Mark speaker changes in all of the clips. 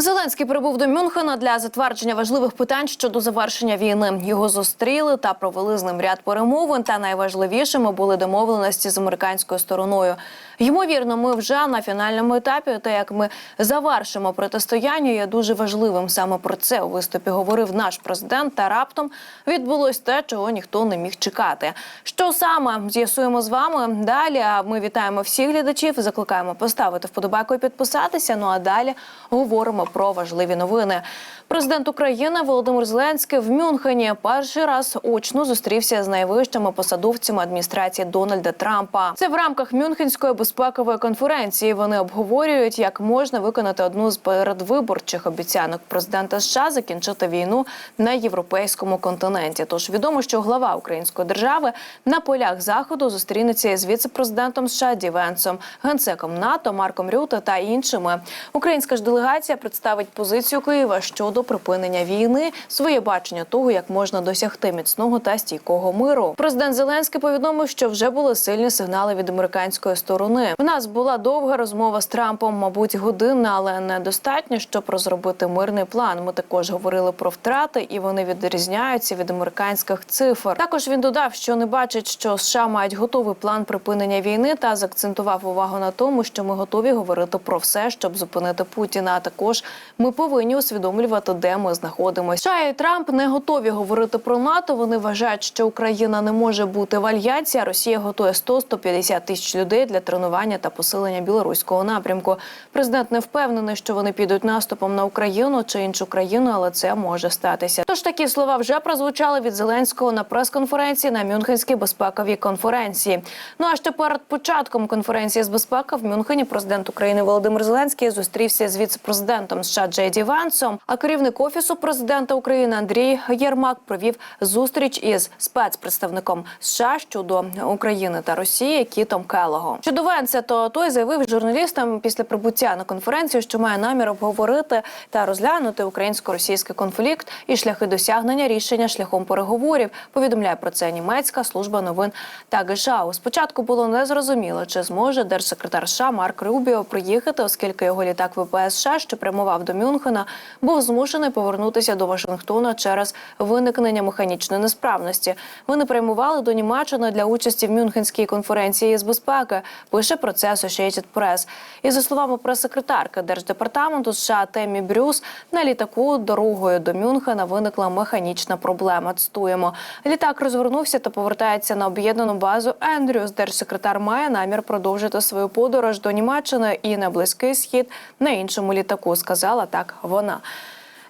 Speaker 1: Зеленський прибув до Мюнхена для затвердження важливих питань щодо завершення війни. Його зустріли та провели з ним ряд перемовин. Та найважливішими були домовленості з американською стороною. Ймовірно, ми вже на фінальному етапі. Те, як ми завершимо протистояння, є дуже важливим. Саме про це у виступі говорив наш президент. Та раптом відбулось те, чого ніхто не міг чекати. Що саме з'ясуємо з вами далі? А ми вітаємо всіх глядачів. Закликаємо поставити вподобайку і підписатися. Ну а далі говоримо про важливі новини. Президент України Володимир Зеленський в Мюнхені перший раз очно зустрівся з найвищими посадовцями адміністрації Дональда Трампа. Це в рамках Мюнхенської безпекової конференції. Вони обговорюють, як можна виконати одну з передвиборчих обіцянок президента США закінчити війну на європейському континенті. Тож відомо, що глава української держави на полях заходу зустрінеться із віце-президентом США Ді Венсом, генсеком НАТО Марком Рюте та іншими. Українська ж делегація представить позицію Києва щодо припинення війни, своє бачення того, як можна досягти міцного та стійкого миру. Президент Зеленський повідомив, що вже були сильні сигнали від американської сторони. В нас була довга розмова з Трампом, мабуть, годинна, але недостатньо, щоб розробити мирний план. Ми також говорили про втрати, і вони відрізняються від американських цифр. Також він додав, що не бачить, що США мають готовий план припинення війни, та заакцентував увагу на тому, що ми готові говорити про все, щоб зупинити Путіна. А також ми повинні усвідомлювати, де ми знаходимося. США і Трамп не готові говорити про НАТО. Вони вважають, що Україна не може бути в альянсі. а Росія готує 100-150 тисяч людей для тренування та посилення білоруського напрямку. Президент не впевнений, що вони підуть наступом на Україну чи іншу країну, але це може статися. Тож такі слова вже прозвучали від Зеленського на прес-конференції на Мюнхенській безпековій конференції. Ну а ще перед початком конференції з безпеки в Мюнхені президент України Володимир Зеленський зустрівся з віце-президентом США Джей Ді Вансом. А керівник офісу президента України Андрій Єрмак провів зустріч із спецпредставником США щодо України та Росії Кітом Келлогом. Щодо Венса, то той заявив журналістам після прибуття на конференцію, що має намір обговорити та розглянути українсько-російський конфлікт і шляхи досягнення рішення шляхом переговорів. Повідомляє про це німецька служба новин та Тагешау. Спочатку було незрозуміло, чи зможе держсекретар США Марк Рубіо приїхати, оскільки його літак ВПС США, що прямував до Мюнхена, був змушений повернутися до Вашингтона через виникнення механічної несправності. Вони прямували до Німеччини для участі в Мюнхенській конференції з безпеки. Пише про це Associated Press. І за словами прес-секретарки держдепартаменту США Темі Брюс, на літаку дорогою до Мюнхена виникла механічна проблема. Цитуємо. Літак розгорнувся та повертається на об'єднану базу Ендрюс. Держсекретар має намір продовжити свою подорож до Німеччини і на близький схід на іншому літаку. Сказала так вона.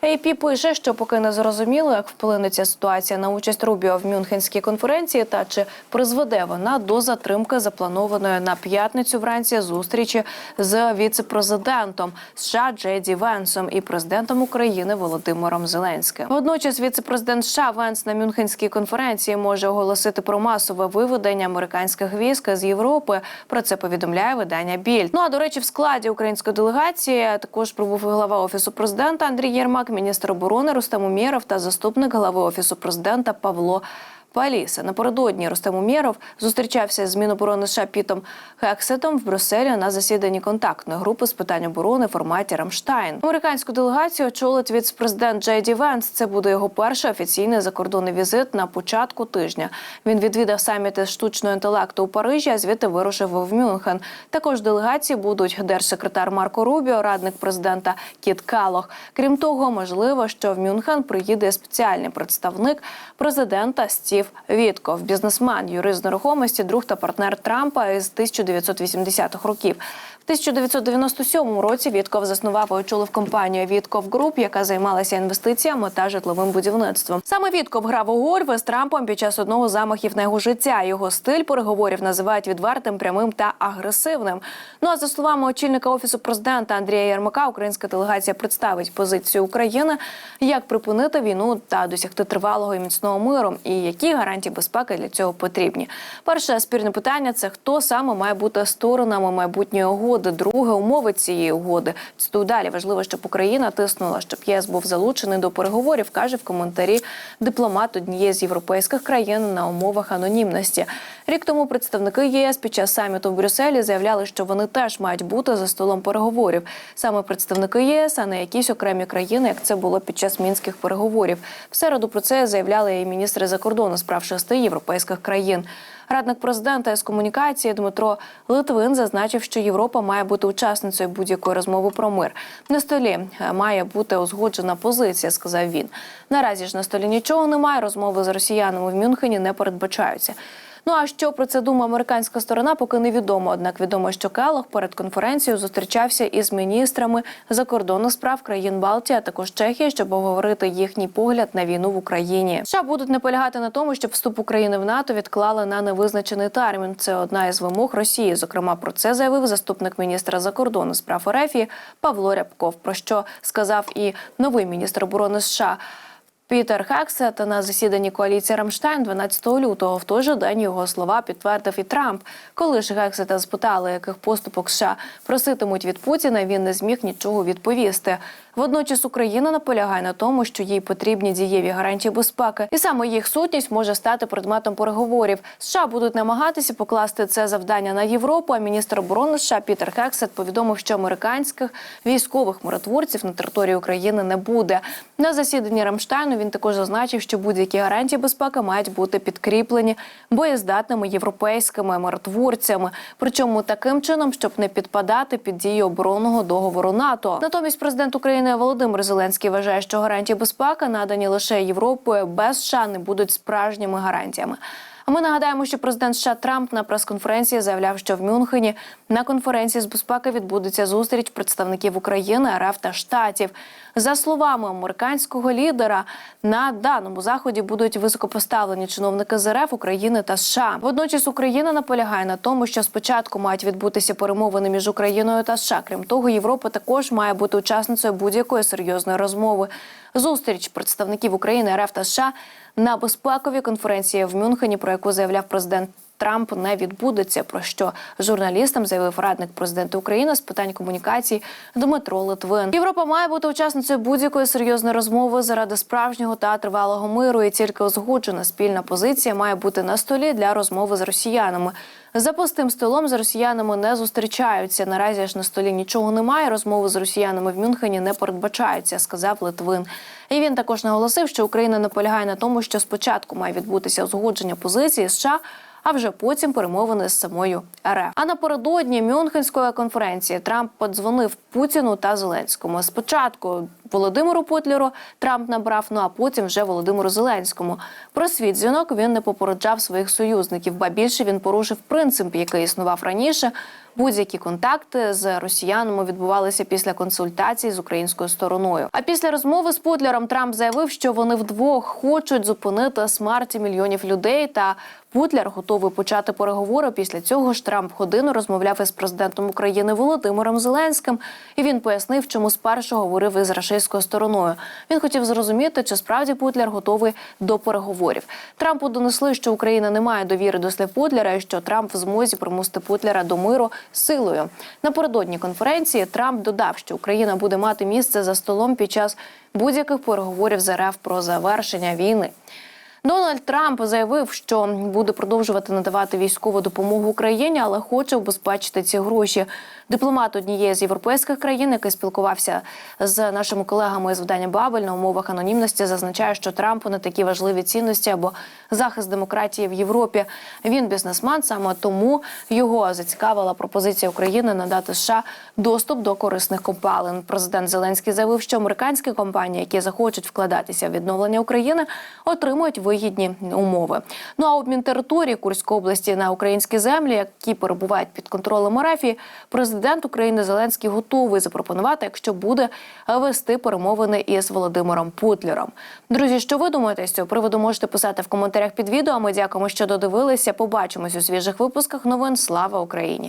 Speaker 1: AP пише, що поки не зрозуміло, як вплине ця ситуація на участь Рубіо в Мюнхенській конференції, та чи призведе вона до затримки запланованої на п'ятницю вранці зустрічі з віце-президентом США Джеді Венсом і президентом України Володимиром Зеленським. Водночас, віце-президент США Венс на Мюнхенській конференції може оголосити про масове виведення американських військ з Європи. Про це повідомляє видання Біль. Ну а до речі, в складі української делегації також прибув і глава офісу президента Андрій Єрмак, міністр оборони Рустам Умєров та заступник голови офісу президента Павло. Паліса напередодні Рустем Умєров зустрічався з Міноборони США Пітом Хексетом в Брюсселі на засіданні контактної групи з питань оборони в форматі Рамштайн. Американську делегацію очолить віцпрезидент Джей Ді Венс. Це буде його перший офіційний закордонний візит на початку тижня. Він відвідав саміт з штучного інтелекту у Парижі, а звідти вирушив в Мюнхен. Також делегації будуть держсекретар Марко Рубіо, радник президента Кіт Калох. Крім того, можливо, що в Мюнхен приїде спеціальний представник президента Стів Вітков, бізнесмен, юрист нерухомості, друг та партнер Трампа із 1980-х років. В 1997 році Вітков заснував і очолив компанію Вітков Груп, яка займалася інвестиціями та житловим будівництвом. Саме Вітков грав у гольф з Трампом під час одного замахів на його життя. Його стиль переговорів називають відвертим, прямим та агресивним. Ну а за словами очільника офісу президента Андрія Єрмака, українська делегація представить позицію України, як припинити війну та досягти тривалого і міцного миру, і які гарантії безпеки для цього потрібні. Перше спірне питання це хто саме має бути сторонами майбутньої угоди. Угоди. Друге умови цієї угоди. Цитую далі важливо, щоб Україна тиснула, щоб ЄС був залучений до переговорів. каже в коментарі дипломат однієї з європейських країн на умовах анонімності. Рік тому представники ЄС під час саміту в Брюсселі заявляли, що вони теж мають бути за столом переговорів. Саме представники ЄС, а не якісь окремі країни, як це було під час мінських переговорів. В середу про це заявляли і міністри закордону справ шести європейських країн. Радник президента з комунікації Дмитро Литвин зазначив, що Європа має бути учасницею будь-якої розмови про мир. На столі е, має бути узгоджена позиція, сказав він. Наразі ж на столі нічого немає. Розмови з росіянами в Мюнхені не передбачаються. Ну а що про це думає американська сторона, поки невідомо. Однак відомо, що Келох перед конференцією зустрічався із міністрами закордонних справ країн Балтії, а також Чехії, щоб обговорити їхній погляд на війну в Україні. США будуть наполягати на тому, щоб вступ України в НАТО відклали на невизначений термін. Це одна із вимог Росії. Зокрема, про це заявив заступник міністра закордонних справ РФ Павло Рябков. Про що сказав і новий міністр оборони США. Пітер Хексет на засіданні коаліції Рамштайн 12 лютого. В той же день його слова підтвердив і Трамп. Коли ж Хексета спитали, яких поступок США проситимуть від Путіна, він не зміг нічого відповісти. Водночас Україна наполягає на тому, що їй потрібні дієві гарантії безпеки, і саме їх сутність може стати предметом переговорів. США будуть намагатися покласти це завдання на Європу. А міністр оборони США Пітер Хексет повідомив, що американських військових миротворців на території України не буде. На засіданні Рамштайну він також зазначив, що будь-які гарантії безпеки мають бути підкріплені боєздатними європейськими миротворцями, причому таким чином, щоб не підпадати під дії оборонного договору НАТО. Натомість президент України Володимир Зеленський вважає, що гарантії безпеки надані лише Європою без США не будуть справжніми гарантіями. Ми нагадаємо, що президент США Трамп на прес-конференції заявляв, що в Мюнхені на конференції з безпеки відбудеться зустріч представників України, РФ та штатів. За словами американського лідера, на даному заході будуть високопоставлені чиновники з РФ України та США. Водночас Україна наполягає на тому, що спочатку мають відбутися перемовини між Україною та США. Крім того, Європа також має бути учасницею будь-якої серйозної розмови. Зустріч представників України, РФ та США на безпековій конференції в Мюнхені, про яку заявляв президент. Трамп не відбудеться. Про що журналістам заявив радник президента України з питань комунікацій Дмитро Литвин. Європа має бути учасницею будь-якої серйозної розмови заради справжнього та тривалого миру. І тільки узгоджена спільна позиція має бути на столі для розмови з росіянами. За пустим столом з росіянами не зустрічаються. Наразі ж на столі нічого немає. Розмови з росіянами в Мюнхені не передбачаються, сказав Литвин. І він також наголосив, що Україна наполягає на тому, що спочатку має відбутися узгодження позиції США а вже потім перемовини з самою РФ. А напередодні Мюнхенської конференції Трамп подзвонив Путіну та Зеленському. Спочатку Володимиру Путлеру Трамп набрав, ну а потім вже Володимиру Зеленському. Про свій дзвінок він не попереджав своїх союзників, ба більше він порушив принцип, який існував раніше. Будь-які контакти з росіянами відбувалися після консультацій з українською стороною. А після розмови з Путлером Трамп заявив, що вони вдвох хочуть зупинити смерті мільйонів людей. Та Путлер готовий почати переговори. Після цього ж Трамп годину розмовляв із президентом України Володимиром Зеленським, і він пояснив, чому спершу говорив із рашистською стороною. Він хотів зрозуміти, чи справді Путлер готовий до переговорів. Трампу донесли, що Україна не має довіри до слів Путлера, і що Трамп в змозі примусити Путлера до миру силою. Напередодні конференції Трамп додав, що Україна буде мати місце за столом під час будь-яких переговорів з РФ про завершення війни. Дональд Трамп заявив, що буде продовжувати надавати військову допомогу Україні, але хоче убезпечити ці гроші. Дипломат однієї з європейських країн, який спілкувався з нашими колегами з видання Бабель на умовах анонімності, зазначає, що Трампу не такі важливі цінності або захист демократії в Європі. Він бізнесмен, саме тому його зацікавила пропозиція України надати США доступ до корисних копалин. Президент Зеленський заявив, що американські компанії, які захочуть вкладатися в відновлення України, отримують вигідні умови. Ну а обмін території Курської області на українські землі, які перебувають під контролем Арафії, президент України Зеленський готовий запропонувати, якщо буде вести перемовини із Володимиром Путлером. Друзі, що ви думаєте з цього приводу? Можете писати в коментарях під відео. Ми дякуємо, що додивилися. Побачимось у свіжих випусках новин. Слава Україні!